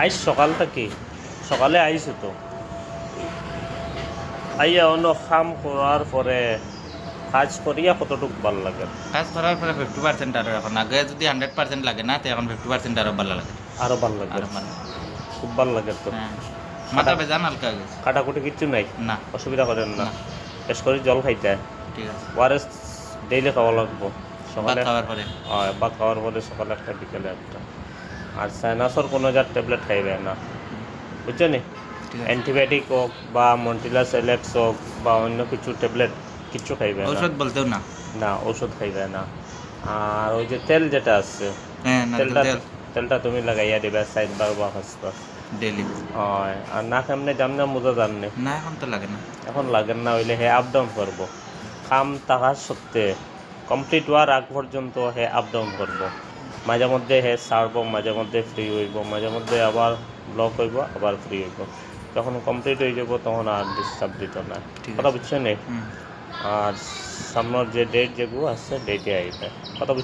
আইস সকাল থেকে। সকালে আইছো তো। আইয়া অন্য কাম করার পরে কাজ করিয়া কতটুকু ভালো লাগে? কাজ করার পরে ফিফটি পার্সেন্ট আরও এখন। আগে যদি হান্ড্রেড পার্সেন্ট লাগে না তো এখন ফিফটি পার্সেন্ট আরও ভালো লাগে আরও ভালো লাগে। ভালো খুব ভালো লাগে তো। হ্যাঁ। মাথা বেজান হালকা গেছে কাটাকুটি কিচ্ছু নাই? না। অসুবিধা করেন না। বেশ করে জল খাইতে। ঠিক আছে। ওয়ারেস ডেইলি খাওয়া লাগবো। সকালে খাওয়ার পরে? হয় ভাত খাওয়ার পরে সকালে একটা বিকেলে একটা। আর সাইনাসর কোনো যার ট্যাবলেট খাইবে না। বুঝছ নি ঠিক অ্যান্টিবায়োটিক হোক বা মন্টিলা সেলেক্স হোক বা অন্য কিছু ট্যাবলেট কিছু খাইবে না। ঔষধ বলতেও না। না ওষুধ খাইবে না। আর ওই যে তেল যেটা আছে হ্যাঁ তেলটা তেলটা তুমি লাগাইয়া দিবে সাইড বার বা হাসবার ডেলি হয় আর না কেমনে যাম না মোজা যান নে। এখন তো লাগে না। এখন লাগেন না হইলে হে আপ ডাউন করব। কাম থাকার সত্ত্বে কমপ্লিট হওয়ার আগ পর্যন্ত হে আপ ডাউন করব। মাঝে মধ্যে হে সার্ব মাঝে মধ্যে ফ্রি হইব মাঝে মধ্যে আবার ব্লক হইব আবার ফ্রি হইব। যখন কমপ্লিট হয়ে যাব তখন আর ডিস্টার্ব দিত না। কথা বুঝছ নি? আর সামনের যে ডেট যেগুলো আছে ডেটে আইবে। কথা